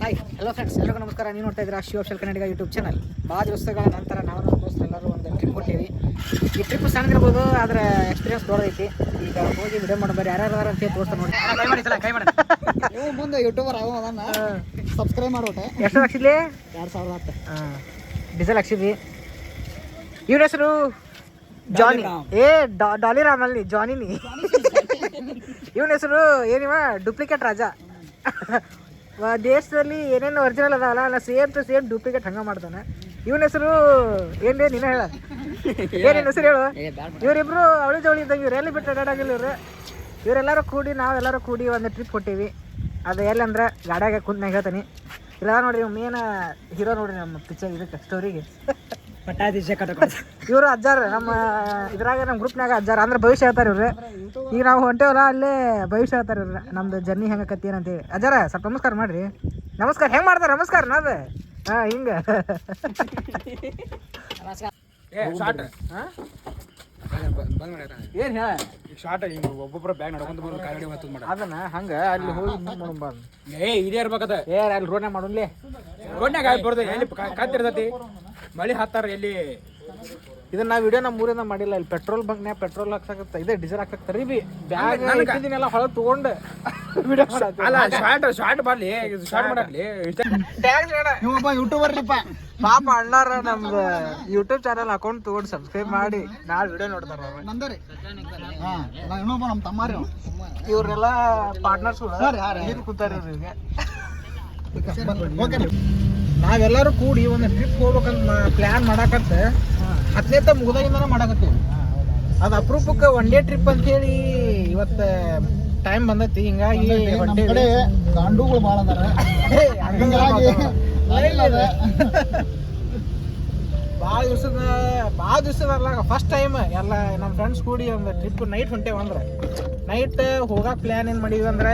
Hi hello friends ಎಲ್ಲರಿಗೂ ನಮಸ್ಕಾರ. ನೀವು ನೋಡ್ತಾ ಇದ್ದೀರಾ Shiva official Kannadiga YouTube channel ಭಾಳ ದಿವಸಗಳ ನಂತರ ನಾವು ನಮ್ಮ ದೋಸ್ತರು ಎಲ್ಲರೂ ಒಂದು ಟ್ರಿಪ್ ಕೊಟ್ಟಿವಿ ಈ ಟ್ರಿಪ್ ಸಣ್ಣದಿರ್ಬೋದು ಆದರೆ ಎಕ್ಸ್ಪೀರಿಯನ್ಸ್ ದೊಡ್ಡದೈತಿ. ಈಗ ಹೋಗಿ ವಿಡಿಯೋ ಮಾಡ್ಬಾರಿ ಯಾರ್ಯಾರು ಅದಾರ ಅಂತ ಹೇಳಿ ತೋರಿಸ್ತಾ ನೋಡಿ. ಕೈ ಮಾಡಿ ಸಲ ಕೈ ಮಾಡಿ. ನೀವು ಮುಂದೆ ಯೂಟ್ಯೂಬರ್ ಆಗೋ ಅದನ್ನ ಸಬ್ಸ್ಕ್ರೈಬ್ ಮಾಡ್ಬಿಟ್ಟೆ. ಎಷ್ಟು ಹಾಕ್ಸಿದ್ಲಿ? ಎರಡು ಸಾವಿರದ ಹತ್ತು ಹಾಂ. ಡೀಸೆಲ್ ಹಾಕ್ಸಿದ್ವಿ. ಇವ್ರ ಹೆಸರು? ಜಾನಿ. ಏ ಡಾ- ಡಾಲಿ ರಾಮ್ ಅಲ್ಲಿ ಜಾನಿನಿ. ಇವನ ಹೆಸರು ಏನಿವ? ಡೂಪ್ಲಿಕೇಟ್ ರಾಜ. ದೇಶದಲ್ಲಿ ಏನೇನು ಒರಿಜಿನಲ್ ಅದಾವಲ್ಲ ಅಲ್ಲ ಸೇಮ್ ಟು ಸೇಮ್ ಡೂಪ್ಲಿಕೇಟ್ ಹಂಗ ಮಾಡ್ತಾನೆ. ಇವನ ಹೆಸರು ಏನ್ಲೇ ನಿನ್ನ ಹೇಳ. ಏನೇನು ಹೆಸರು ಹೇಳು? ಇವರಿಬ್ರು ಅವಳಿ ಜವಳಿ ಇದ್ದಂಗೆ ಇವ್ರು ಎಲ್ಲಿ ಬಿಟ್ಟು ಅಡ್ಡಾಡಾಗಿಲ್ಲ ಇವರು. ಇವರೆಲ್ಲರೂ ಕೂಡಿ ನಾವೆಲ್ಲರೂ ಕೂಡಿ ಒಂದು ಟ್ರಿಪ್ ಕೊಟ್ಟಿವಿ. ಅದು ಎಲ್ಲಂದ್ರೆ ಗಾಡಿಯಾಗ ಕುಂತ ಹೇಳ್ತೀನಿ. ಇಲ್ಲ ನೋಡಿ ಮೇನ್ ಹೀರೋ ನೋಡಿ ನಮ್ಮ ಪಿಕ್ಚರ್ ಇದಕ್ಕೆ ಸ್ಟೋರಿಗೆ ಪಟ್ಟಾಧೀಶ ಕಟ್ಟ ಇವರು ಅಜ್ಜಾರ ನಮ್ಮ ಇದ್ರಾಗ ನಮ್ಮ ಗ್ರೂಪ್ನಾಗ ಅಜ್ಜಾರ. ಅಂದ್ರೆ ಭವಿಷ್ಯ ಹೇಳ್ತಾರೆ ಇವ್ರು. ಈಗ ನಾವು ಹೊಂಟೇವಲ್ಲ ಅಲ್ಲೇ ಭವಿಷ್ಯ ಹೇಳ್ತಾರೆ ಇವ್ರು. ನಮ್ದು ಜರ್ನಿ ಹೆಂಗೆ ಕತ್ತಿ ಏನಂತೇಳಿ. ಅಜ್ಜಾರ ಸ್ವಲ್ಪ ನಮಸ್ಕಾರ ಮಾಡ್ರಿ. ನಮಸ್ಕಾರ ಹೆಂಗೆ ಮಾಡ್ತಾರೆ? ನಮಸ್ಕಾರ ನಾದ ಹಾಂ ಹಿಂಗೆ. ಏನು ಹೇಳ? ಶಾರ್ಟ್ ಹಿಂಗ ಒಬ್ಬೊಬ್ಬರ ಬ್ಯಾಗ್ ನಡ್ಕೊಂತ ಬರೋ ಕಾಗಡಿ ಹೊತ್ತದ್ ಮಾಡ ಅದನ್ನ ಹಂಗೆ ಅಲ್ಲಿ ಹೋಗಿ ನೋಡಂಬ ಏ ಇದೇ ಇರ್ಬೇಕದ. ಏ ಅಲ್ಲಿ ರೋಡ್ನಾಗ ಮಾಡೋನ್ಲೇ. ರೋಡ್ನ್ಯಾಗ ಆಗಿ ಬರ್ದು ಎಲ್ಲಿ ಕತ್ತಿರ್ತೈತಿ ಮಳಿ ಹತ್ತಾರ ಎಲ್ಲಿ? ಇದನ್ನ ನಾವು ವಿಡಿಯೋ ನಮ್ಮ ಊರಿಂದ ಮಾಡಿಲ್ಲ. ಇಲ್ಲಿ ಪೆಟ್ರೋಲ್ ಬಂಕ್ನ್ಯಾಗ ಪೆಟ್ರೋಲ್ ಹಾಕ್ಸಕತ್ತ ಇದೆ ಡೀಸೆಲ್ ಹಾಕ್ಸಕ್ತಾರ ಬಿ ಬ್ಯಾಗ್ ಇಟ್ಟಿದ್ದೀನಲ್ಲ ಹೊಳ ತೊಗೊಂಡು ವಿಡಿಯೋ ಅಲ್ಲ ಶಾರ್ಟ್ ಶಾರ್ಟ್ ಬರ್ಲಿ ಶಾರ್ಟ್ ಮಾಡಲಿ ನೀವು ಯೂಟ್ಯೂಬರ್ ಯೂಟ್ಯೂಬರ್ಲಿಪ್ಪ ಪಾಪ ಅಣ್ಣಾರ ನಮ್ದು ಯೂಟ್ಯೂಬ್ ಚಾನಲ್ ಅಕೌಂಟ್ ತಗೊಂಡು ಸಬ್ಸ್ಕ್ರೈಬ್ ಮಾಡಿ ನಾಳೆ ವಿಡಿಯೋ ನೋಡ್ತಾರ ನಂದರಿ ಹಾಂ ಇನ್ನೊಬ್ಬ ನಮ್ಮ ತಮ್ಮಾರಿ. ಇವ್ರೆಲ್ಲ ಪಾರ್ಟ್ನರ್ಸ್ ರೀ. ಕೂತಾರ ರೀ. ನಾವೆಲ್ಲರೂ ಕೂಡಿ ಒಂದು ಟ್ರಿಪ್ ಹೋಗ್ಬೇಕಂತ ಪ್ಲಾನ್ ಮಾಡಾಕಂತ ಹತ್ತನೇ ತ ಮುಗ್ದಾಗಿಂದನ ಮಾಡಾಕತ್ತೀವಿ. ಅದು ಅಪರೂಪಕ್ಕೆ ಒನ್ ಡೇ ಟ್ರಿಪ್ ಅಂತೇಳಿ ಇವತ್ತು ಟೈಮ್ ಬಂದೈತಿ. ಹಿಂಗಾಗಿ ಹೊಂಟೇವಿ. ಕಡೆ ಗಾಂಡುಗಳು ಭಾಳ ಅದಾರ. ಹಿಂಗಾಗಿ ಭಾಳ ದಿವಸದ ಭಾಳ ದಿವಸದಲ್ಲ ಫಸ್ಟ್ ಟೈಮ್ ಎಲ್ಲ ನಮ್ಮ ಫ್ರೆಂಡ್ಸ್ ಕೂಡಿ ಒಂದು ಟ್ರಿಪ್ ನೈಟ್ ಹೊಂಟೇವ ಅಂದ್ರೆ. ನೈಟ್ ಹೋಗಾಕ ಪ್ಲ್ಯಾನ್ ಏನು ಮಾಡೀವಿ ಅಂದ್ರೆ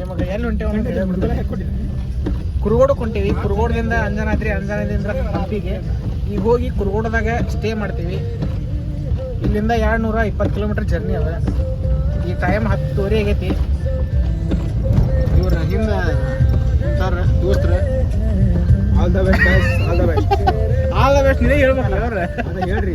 ನಿಮಗೆ ಎಲ್ಲಿ ಹೊಂಟೇವ ಅಂತ ಹೇಳ್ಬಿಡ್ತಾರೆ ಕುರುಗೋಡಕ್ಕೆ ಹೊಂಟೀವಿ. ಕುರುಗೋಡದಿಂದ ಅಂಜನಾದ್ರಿ ಅಂಜನಾದ್ರಿಂದ ಹಂಪಿಗೆ. ಈಗ ಹೋಗಿ ಕುರುಗೋಡದಾಗ ಸ್ಟೇ ಮಾಡ್ತೀವಿ. ಇಲ್ಲಿಂದ ಎರಡು ನೂರ ಇಪ್ಪತ್ತು ಕಿಲೋಮೀಟರ್ ಜರ್ನಿ ಅದ. ಈ ಟೈಮ್ ಹತ್ತುವರೆ ಆಗೈತಿ. ಇವ್ರ ಹಿಂದೆ sir ದೋಸ್ತ್ರ all the best all the best all the best ನೀವೇ ಹೇಳ್ಬೇಕಲ್ಲ ಅವ್ರ. ಅದ ಹೇಳ್ರಿ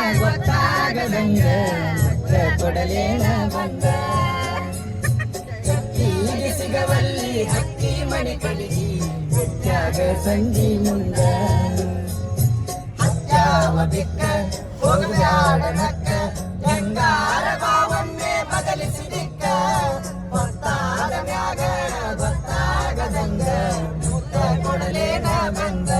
ಸಿಗವಲ್ಲಿ ಅಕ್ಕಿ ಮನೆ ಕಳಿಸಿ ಮುಚ್ಚಾಗ ಸಂಜಿ ಬಂದ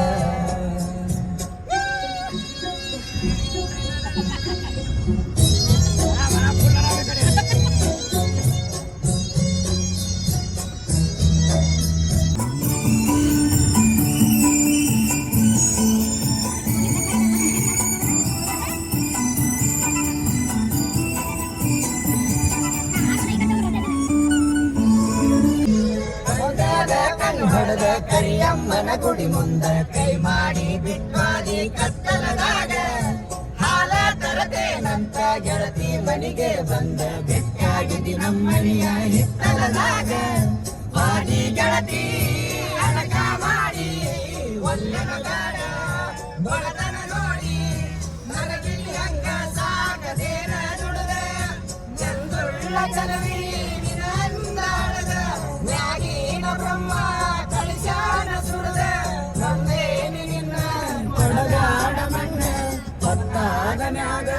ಕರಿಯಮ್ಮನ ಗುಡಿ ಮುಂದ ಕೈ ಮಾಡಿ ಬಿಟ್ವಾದಿ ಕತ್ತಲದಾಗ. ಹಾಲ ನಂತರ ಗೆಳತಿ ಮನೆಗೆ ಬಂದ ಬೆಟ್ಟಾಗಿದಿ ನಮ್ಮನೆಯ ಹಿತ್ತಲದಾಗ. ಬಾಡಿ ಗೆಳತಿ ಅಡಕ ಮಾಡಿ ಒಲ್ಲನ ಗಾಡ ಬಡತನ ನೋಡಿ. ನನಗಿಲ್ಲಿ ಹಂಗ ಸಾಕದೇನ ದುಡದ. ಚಂದುಳ್ಳ ಚಲವಿ ಗೊತ್ತಾದ ಮ್ಯಾಗ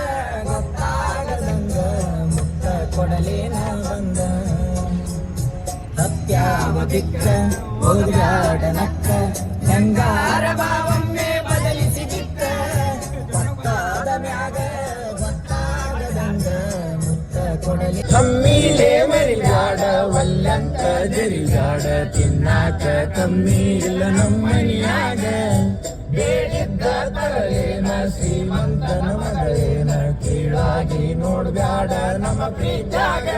ಗೊತ್ತಾಗದಂಗ ಮುತ್ತ ಕೊಡಲೇನ ಬಂದ ಸತ್ಯಾವ ದಿಕ್ಕ ಹೋಗ್ಯಾಡ ನಕ್ಕ ಹೆಂಗಾರ ಭಾವಮ್ಮೆ ಬದಲಿಸಿ ದಿಕ್ಕ ಗೊತ್ತಾದ ಮ್ಯಾಗ ಗೊತ್ತಾಗದಂಗ ಮುತ್ತ ಕೊಡಲಿ ಕಮ್ಮಿಲೆ ಮರಿಗಾಡ ವಲ್ಲಂತ ಜರಿಗಾಡ ತಿನ್ನಾಕ ಕಮ್ಮಿ ಇಲ್ಲ ನಮ್ಮನಿಯಾಗ ತರಲೇನ ಶ್ರೀಮಂತ ನಮಗಳೇನ ಕೀಳಾಗಿ ನೋಡ್ಬ್ಯಾಡ ನಮ್ಮ ಪ್ರೀತ್ಯಾಗ.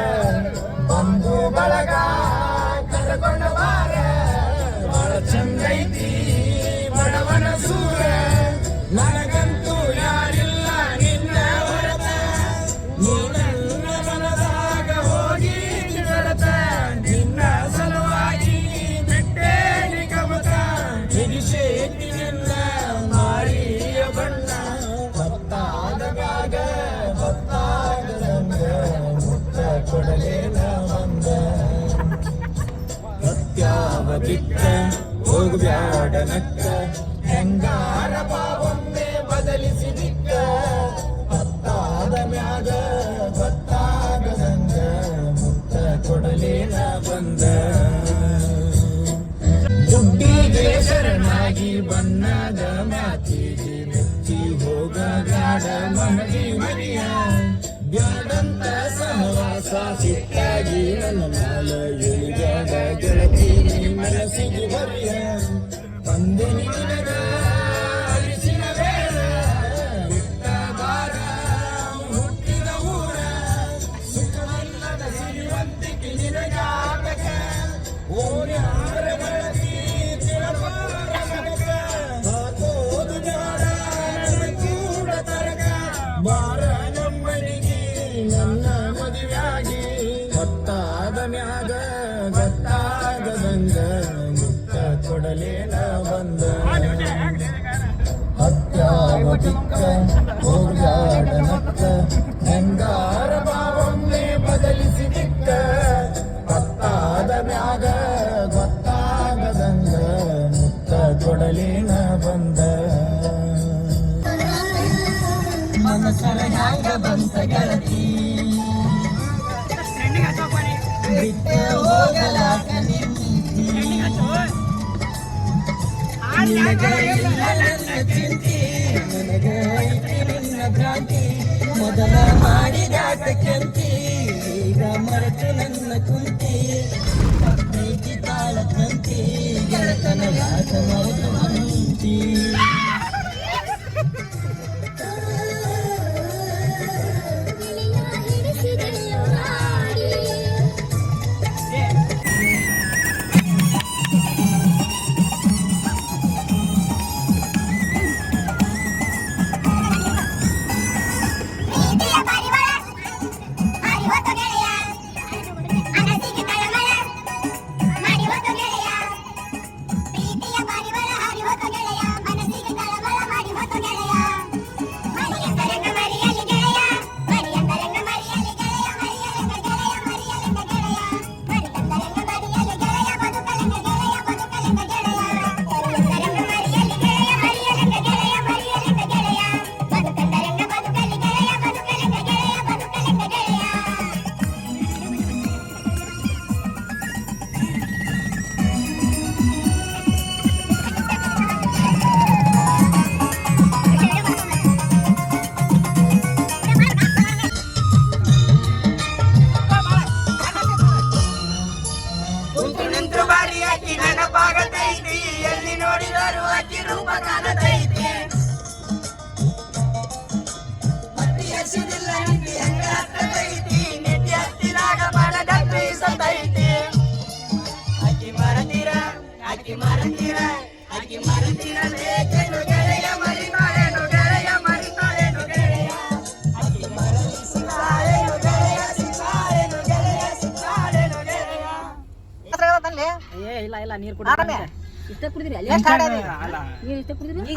ಬಂಧು ಬಳಗ ಹೋಗ್ಬ್ಯಾಡ ನಕ್ಕ, ಹೆಂಗಾರ ಭಾವೊಮ್ಮೆ ಬದಲಿಸಿ ದಿಕ್ಕ ಹತ್ತಾದ ಮ್ಯಾಗ ಭಕ್ತಾಗದಂಗ ಮುತ್ತ ಕೊಡಲೇನ ಬಂದ. ದುಡ್ಡಿಗೆ ಶರಣಾಗಿ ಬಣ್ಣದ ಮಾತಿಗೆ ಮೆಚ್ಚಿ ಹೋಗ ಗಾಡ ಮರಿಯ ಹತ್ಯಾವ ದಿಕ್ಕ ಹೋಗ್ಯಾಡ ನಕ್ಕ ಹೆಂಗಾರ ಭಾವೊಮ್ಮೆ ಬದಲಿಸಿ ಗೊತ್ತಾದ ಮ್ಯಾಗ ಗೊತ್ತಾಗದಂಗ ಮುತ್ತ ಕೊಡಲೇನ ಬಂದ ಭ್ರಾಂತಿ ಮೊದಲ ಮಾಡಿದ ಕೆಂತಿ ಈಗ ಮರೆತು ನನ್ನ ಕುಂತಿ. ತಾಳ ಕಂತಿ ಗೆಳತನ ಯಾತ ಮರೆತು ಅಂತಿ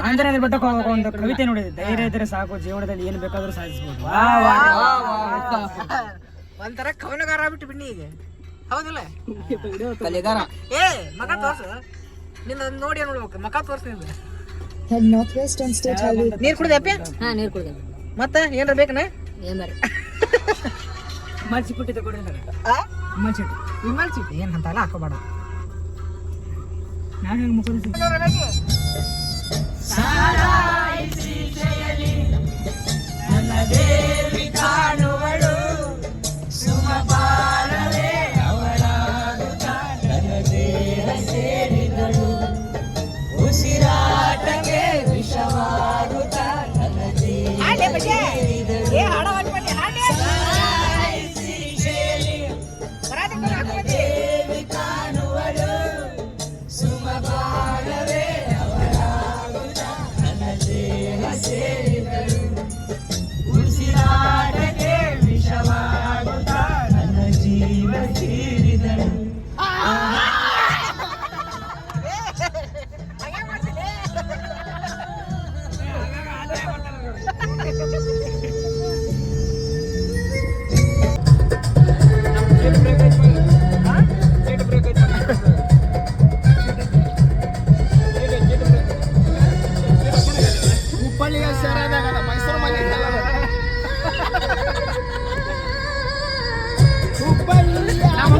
ಆಂಜನೇಯ ಬೆಟ್ಟಕ್ಕೆ ಹೋಗುವ ಒಂದು ಕವಿತೆ ನೋಡಿದೆ. ಧೈರ್ಯ ಇದ್ರೆ ಸಾಕು ಜೀವನದಲ್ಲಿ ಏನು ಬೇಕಾದ್ರೂ ಸಾಧಿಸಬಹುದು ಒಂಥರ ಕವನಗಾರ ಬಿಟ್ಟು ಬಿಡಿ ಈಗ. ಹೌದಲ್ಲ? ಕಲೆಗಾರ. ಏ ಮಗ ತೋರ್ಸು. ನಿನ್ನ ನೋಡಿ ನೋಡ್ಬೇಕು ಮಕ ತೋರ್ಸು ನಿಂದ. ನಾರ್ತ್ ನೀರು ನೀರ್ ಕುಡ್ದಪ್ಪ ಹಾ ನೀರು ಕುಡಿದೆ. ಮತ್ತ ಏನ್ರ ಬೇಕನ? ಏನ್ ಬರ್ರಿ ಮಲ್ಸಿ ಈ ಕೊಡ್ರಿ ಏನು ಅಂತಲ್ಲ ಚೀಟಿ ನಾನು ಹೆಂಗೆ ನನ್ನ ದೇವಿ ಸುಮಪಾಲವೇ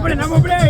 hombre, no hombre.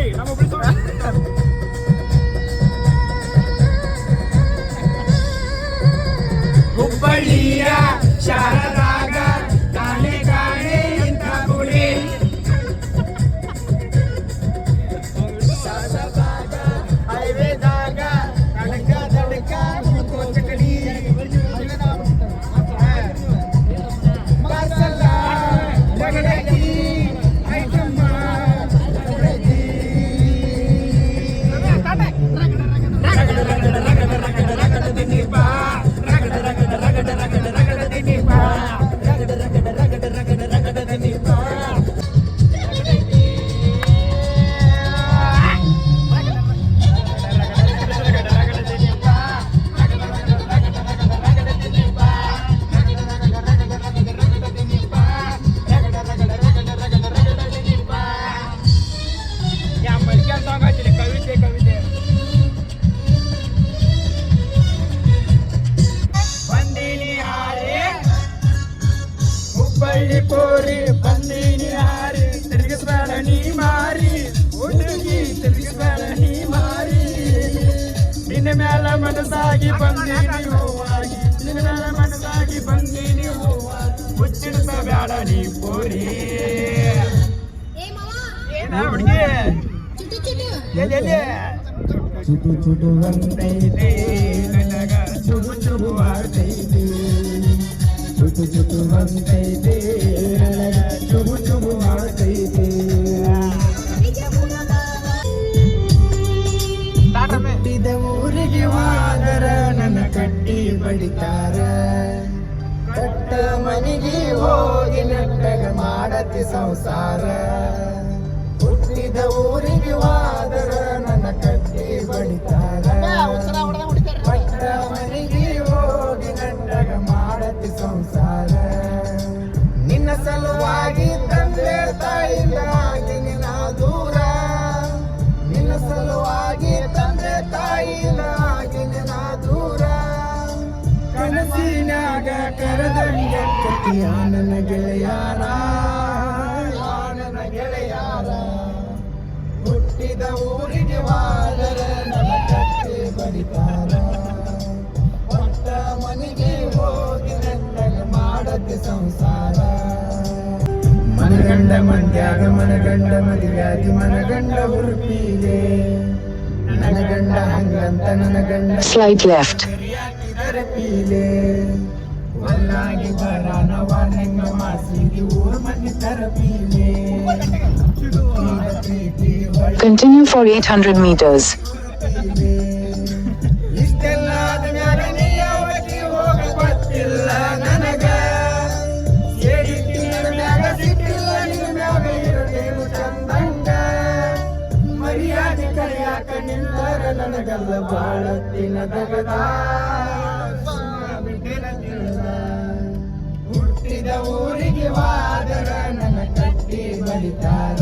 ಊರಿಗೆ ನನ್ನ ಕಟ್ಟ ಮನೆಗೆ ಹೋಗಿ ನಟ್ಟಗ ಮಾಡತಿ ಸಂಸಾರ. ಹುಟ್ಟಿದ ಊರಿಗೆ ವಾದರ ನನ್ನ ಕಟ್ಟಿ ಬಡಿತಾರ. ಕರೆದಂಗ ಕಟ್ಟಿಯ ನನ್ನ ಗೆಳೆಯಾರ ನನ್ನ ಗೆಳೆಯಾರ ಹುಟ್ಟಿದ ಊರಿಗೆ ವಾದರ ನಮ್ಮ ಕಟ್ಟಿ ಬಡಿತಾರ ಹೊಟ್ಟ ಮನೆಗೆ ಹೋಗಿ ನೆಟ್ಟಗ ಮಾಡದೆ ಸಂಸಾರ ಮನಗಂಡ ಮಂಡ್ಯಾಗ ಮನಗಂಡ ಮದುವೆಯಾಗಿ ಮನಗಂಡ ಉಡುಪಿಗೆ ನನಗಂಡ ಗಂಡ ಹಂಗಂತ ನನ್ನ ಗಂಡ ಲೆಫ್ಟ್. ಪೀಲೆ ಅಲ್ಲಾಗಿ ಬರಾನವ ನಿನ್ನ ಮಾಸಿಗೆ ಊರ್ ಮನೆ ತರಬೀಲೆ Continue for 800 meters. ಇಷ್ಟೆಲ್ಲ ಆದ್ಮ್ಯಾಗ ನೀ ಯಾವತ್ತಿ ಹೋಗ ಗೊತ್ತಿಲ್ಲ ನನಗ. ಸೇರಿತ್ತಿನ ಮ್ಯಾಗ ಸಿಕ್ಕಿಲ್ಲ ನಿನ್ನ ಮ್ಯಾಗ ಇರದೇನು ಚಂದಂಗ. ಮರ್ಯಾದೆ ಕರೆಯಾಕ ನಿಲ್ಲರ ನನಗಲ್ಲ ಬಾಳ ದಿನದಗದ ಬಿಟ್ಟಿನಲ್ಲಿ ಊರಿಗೆ ವಾದರ ನನ್ನ ಕಟ್ಟಿ ಬಡಿತಾರ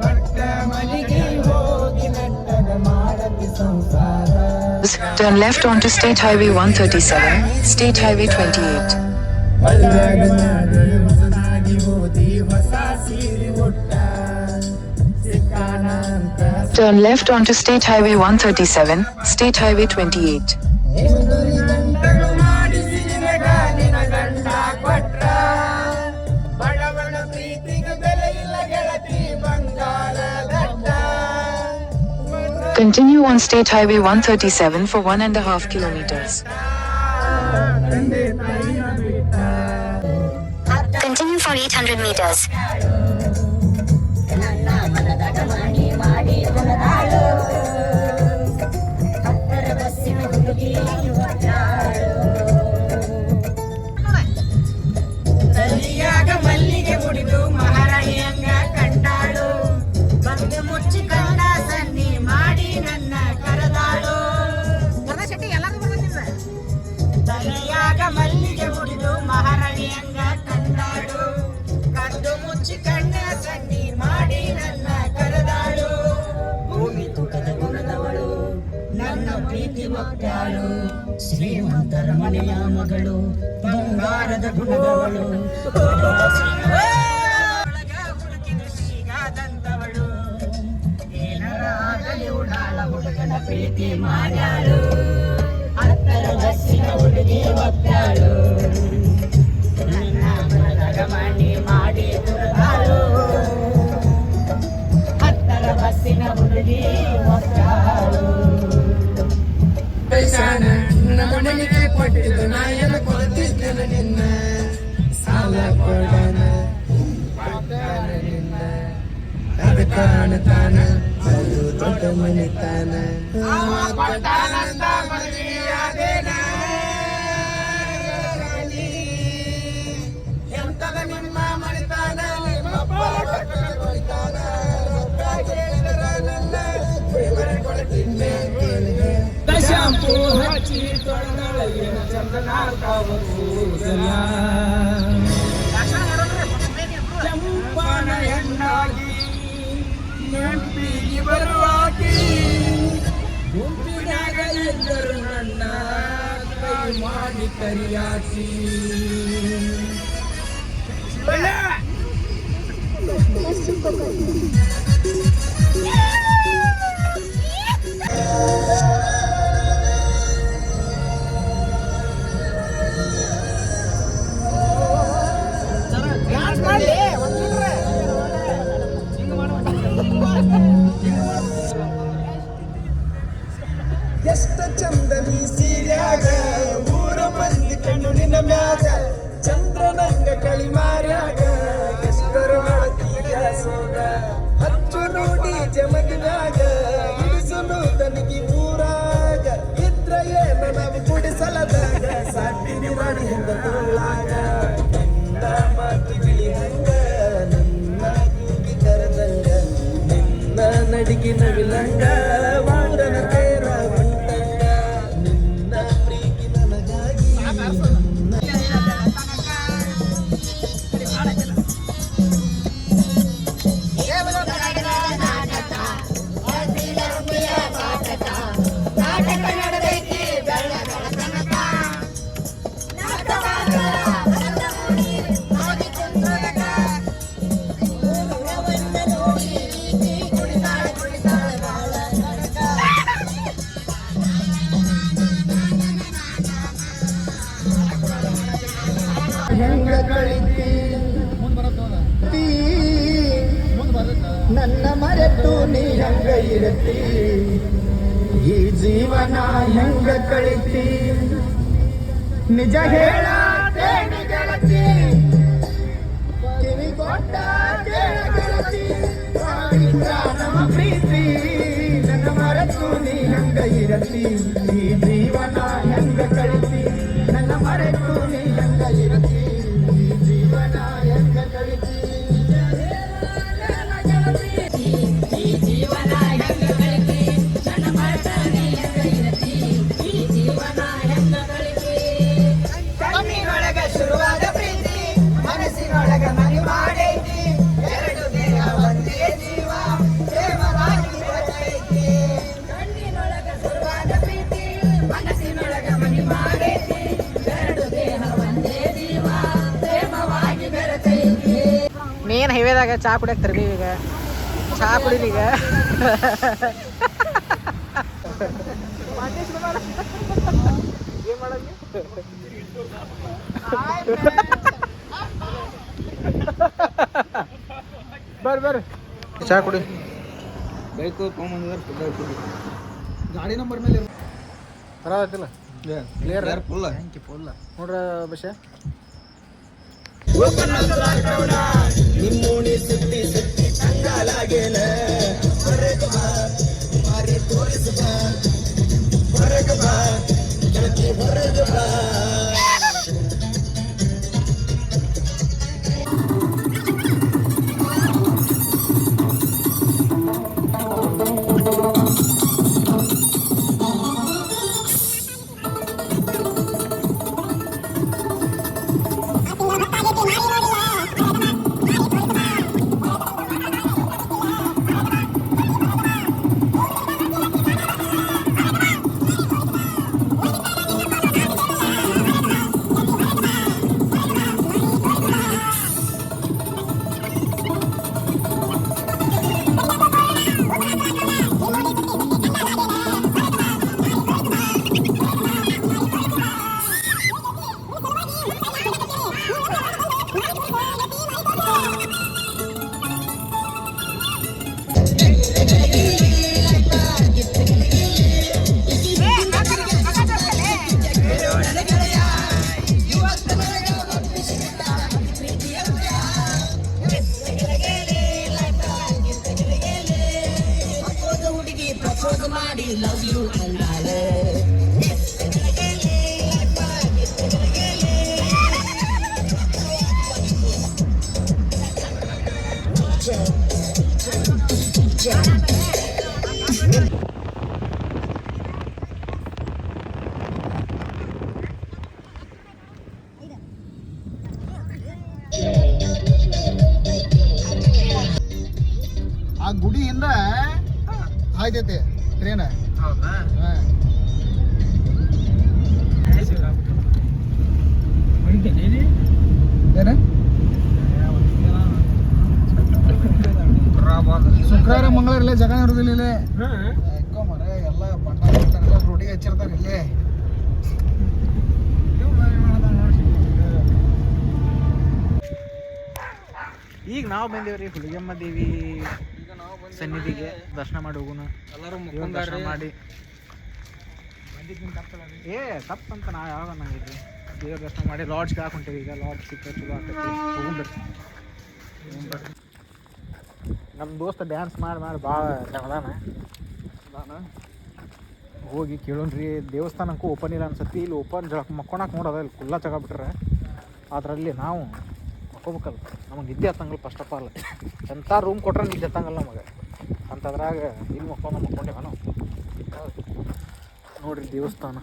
ಪಟ್ಟ ಮನೆಗೆ ಹೋಗಿ ನೆಟ್ಟಗ ಮಾಡತಿ ಸಂಸಾರ Turn left onto State Highway 137, State Highway 28. ಹೊಲ್ದಾಗ ನಾಡಿ ಹೊಸದಾಗಿ ಓದಿ ಹೊಸ ಸೀರೆ ಉಟ್ಟ ಸಿಕ್ಕಾನ ಅಂತ Turn left onto State Highway 137, State Highway 28. Continue on State Highway 137 for one and a half kilometers. Continue for 800 meters. ಶ್ರೀಮಂತರ ಮನೆಯ ಮಗಳು ಬಂಗಾರದ ಉಡಾಳ ಹುಡುಗನ ಪ್ರೀತಿ ಮಾಡ್ಯಾಳು. ಹತ್ತರ ಬಸ್ಸಿನ ಹುಡುಗಿ ಒತ್ತಾಳು ಮಾಡಿ ಮಾಡಿ ಹತ್ತರ ಬಸ್ಸಿನ ಹುಡುಗಿ ಒಪ್ಪಾಳು ಪೈಸಾನ ನಮ್ಮ ಮನೆಗೆ ಕೊಟ್ಟಿದ್ದು ನಾ ಏನು ಕೊಡ್ತಿದ್ದೇನೆ ನಿನ್ನ ಸಾಲ ಕೊಡನ ಕೊಟ್ಟಾನ ನಿನ್ನ ಅದು ಕಾಣತಾನ ಅದು ದೊಡ್ಡ ಮನೆತಾನ ದಶಾಂಪು ಹಚ್ಚಿ ತೊಳೆದಳ ಚಂದನ ಚಂಪನ ಹೆಣ್ಣಾಗಿ ನೆನಪಿಗೆ ಬರುವಾಗಿ ಗುಂಪಿನಾಗ ನನ್ನ ಕೈ ಮಾಡಿ ಕರಿಯಾಕಿ ಡ್ಯಾನ್ಸ್ ಎಷ್ಟ ಚಂದ ನೀ ಇರತಿ ಈ ಜೀವನ ಹೆಂಗ ಕಳಿತಿ? ನಿಜ ಹೇಳ. ಮಳೆದಾಗ ಚಾ ಕುಡಿಯಕ್ಕೆ ತರ್ಬಿ ಈಗ ಚಾ ಕುಡೀರಿ ಈಗ. ಏನ್ ಮಾಡಂಗಿ ಬರ್ರಿ ಬರ್ರಿ ಚಾ ಕುಡಿ. ಬೈಕು ಗಾಡಿ ನಂಬರ್ ಮೇಲೆ. ಬರತ್ತಿಲ್ಲ ಕ್ಲಿಯರ್ ಫುಲ್ ಫುಲ್ ನೋಡ್ರ ಬಶ ಆ ಆಯ್ತೈತೆ ಟ್ರೇನ್ ಏನ? ಶುಕ್ರವಾರ ಮಂಗಳವಾರ ಇಲ್ಲೇ ಜಗ ಇರೋದಿಲ್ಲ ಇಲ್ಲೇ ಮರ ಎಲ್ಲ ಬಣ್ಣ ಎಲ್ಲ ರೋಡಿಗೆ ಹಚ್ಚಿರ್ತಾರೆ ಇಲ್ಲೇ. ಈಗ ನಾವು ಬಂದೇವ್ರಿ ಹುಲಿಗೆಮ್ಮ ದೇವಿ. ಸನ್ನಿಧಿಗೆ ದರ್ಶನ ಮಾಡಿ ಹೋಗೋಣ. ಎಲ್ಲರೂ ದರ್ಶನ ಮಾಡಿ. ಏ ತಪ್ಪಂತ ನಾ ಯಾವಾಗ ನಂಗಿದ್ರಿ ದೇವ್ರ ದರ್ಶನ ಮಾಡಿ ಲಾಡ್ಜ್ಗೆ ಹಾಕ್ ಹೊಂಟೀವಿ ಈಗ ಲಾಡ್ಜ್ ಸಿಕ್ಕ ಚಲೋ ಆಗ್ತೈತಿ ನಮ್ಮ ದೋಸ್ತ ಡ್ಯಾನ್ಸ್ ಮಾಡಿ ಮಾಡಿ ಭಾಳ ಅದಾನ ಹೋಗಿ ಕೇಳೋಣ್ರಿ ದೇವಸ್ಥಾನಕ್ಕೂ ಓಪನ್ ಇಲ್ಲ ಅನ್ಸತ್ತಿ. ಇಲ್ಲಿ ಓಪನ್ ಜ ಮಕ್ಕೊಳಕ್ಕೆ ನೋಡೋದ ಇಲ್ಲಿ ಕುಲ್ಲ ಜಗ ಬಿಟ್ರೆ. ಅದರಲ್ಲಿ ನಾವು ಮಕ್ಕೋಬೇಕಲ್ಲ. ನಮಗೆ ನಿದ್ದೆ ಹತ್ತಂಗಲ್ಲ ಫಸ್ಟ್ ಆಫ್ ಆಲ್ ಎಂಥ ರೂಮ್ ಕೊಟ್ರೆ ನಿದ್ದೆ ಹತ್ತಂಗಲ್ಲ ನಮಗೆ. ಅಂಥದ್ರಾಗ ಇಲ್ಲಿ ಮಕ್ಕೊಂಡು ಮಕ್ಕೊಂಡೇವ ನಾವು ನೋಡ್ರಿ ದೇವಸ್ಥಾನ.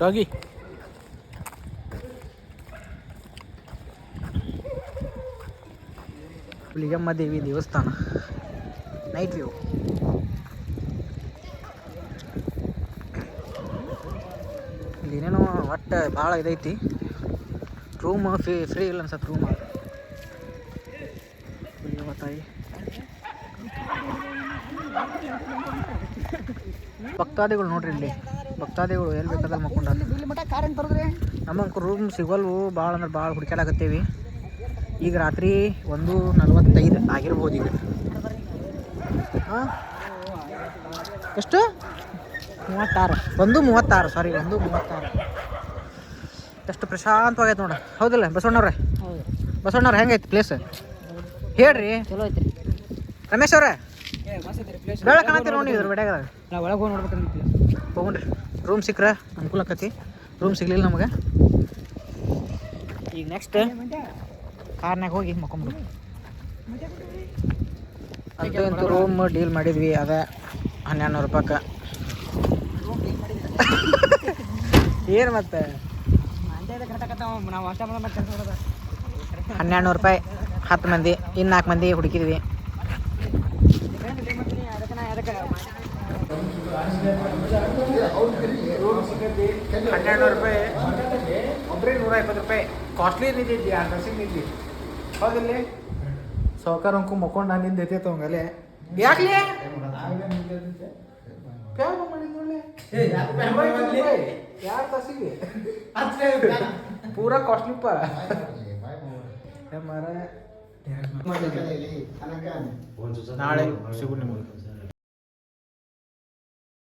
ಡಾಗಿ. ಹುಲಿಗಮ್ಮ ದೇವಿ ದೇವಸ್ಥಾನ. ನೈಟ್ ವ್ಯೂ ಇಲ್ಲೇನೇನೋ ಒಟ್ಟು ಭಾಳ ಇದೈತಿ. ರೂಮ್ ಫ್ರೀ ಫ್ರೀ ಇಲ್ಲ ಅನ್ಸತ್ತೆ ರೂಮ್ ಭಕ್ತಾದಿಗಳು ನೋಡ್ರಿ ಇಲ್ಲಿ. ಭಕ್ತಾದಿಗಳು ಎಲ್ಲಿ ಬೇಕಾದ್ರೆ ಮಕ್ಕೊಂಡ ಇಲ್ಲಿ ಮಠ ಕಾರ್ ಹೆಂಗ್ ಬರೋದ್ರಿ ನಮಗೆ ರೂಮ್ ಸಿಗಲ್ವು. ಭಾಳ ಅಂದ್ರೆ ಭಾಳ ಹುಡುಕಾಡಕತ್ತೀವಿ ಈಗ ರಾತ್ರಿ ಒಂದು ನಲ್ವತ್ತೈದು ಆಗಿರ್ಬೋದು ಈಗ. ಹಾಂ? ಎಷ್ಟು? ಮೂವತ್ತಾರು. ಒಂದು ಮೂವತ್ತಾರು ಸಾರಿ ಒಂದು ಮೂವತ್ತಾರು. ಎಷ್ಟು ಪ್ರಶಾಂತವಾಗೈತೆ ನೋಡ. ಹೌದಿಲ್ಲ ಬಸವಣ್ಣವ್ರೆ? ಬಸವಣ್ಣವ್ರೆ ಹೆಂಗೈತೆ ಪ್ಲೇಸ್ ಹೇಳ್ರಿ. ಚಲೋ ಐತ್ರಿ. ರಮೇಶ್ ಅವ್ರ ಬೆಳಕನತ್ತೀರಿ ನೋಡಿ ಇದ್ರ ಬೆಡ್ಯಾಗ ನಾವು ಒಳಗೆ ಹೋಗಿ ನೋಡ್ಬೇಕಂತ ಹೋಗ್ರಿ. ರೂಮ್ ಸಿಕ್ಕ್ರೆ ಅನುಕೂಲ ಆಕತಿ. ರೂಮ್ ಸಿಗ್ಲಿಲ್ಲ ನಮಗೆ. ಈಗ ನೆಕ್ಸ್ಟ್ ಕಾರ್ನಾಗ ಹೋಗಿ ಮಕ್ಕೊಂಬಿಡು. ಅಂತೂ ಇಂತೂ ರೂಮ್ ಡೀಲ್ ಮಾಡಿದ್ವಿ ಅದ ಹನ್ನೆರಡು ನೂರು ರೂಪಾಯ್ಕ ಏನು ಮತ್ತೆ? ಹನ್ನೆರಡು ನೂರು ರೂಪಾಯಿ. ಹತ್ತು ಮಂದಿ ಇನ್ನು ನಾಲ್ಕು ಮಂದಿ ಹುಡುಕಿದ್ವಿ ಹನ್ನೆರಡು ನೂರು ರೂಪಾಯಿ ಒಬ್ರಿಗೆ ನೂರ ಇಪ್ಪತ್ತು ರೂಪಾಯಿ. ಕಾಸ್ಟ್ಲಿ ನಿಂತಿದ್ದಿ ಆ ಡ್ರೆಸ್ಸಿಗೆ ನಿಂತಿ ಹೌದಿಲ್ಲಿ? ಸಾವುಕಾರ ಅಂಕು ಮಕ್ಕೊಂಡು ನಾನು ನಿಂದ ಐತೆ ತಗೊಂಗಲೆ ಯಾಕಲಿ? ಯಾರು ತಾಸಿಗೆ ಪೂರಾ ಕಾಸ್ಟ್ಲಿಪ್ಪ ಮಾರ ನಾಳೆ ಸಿಗು ನಿಮಗೆ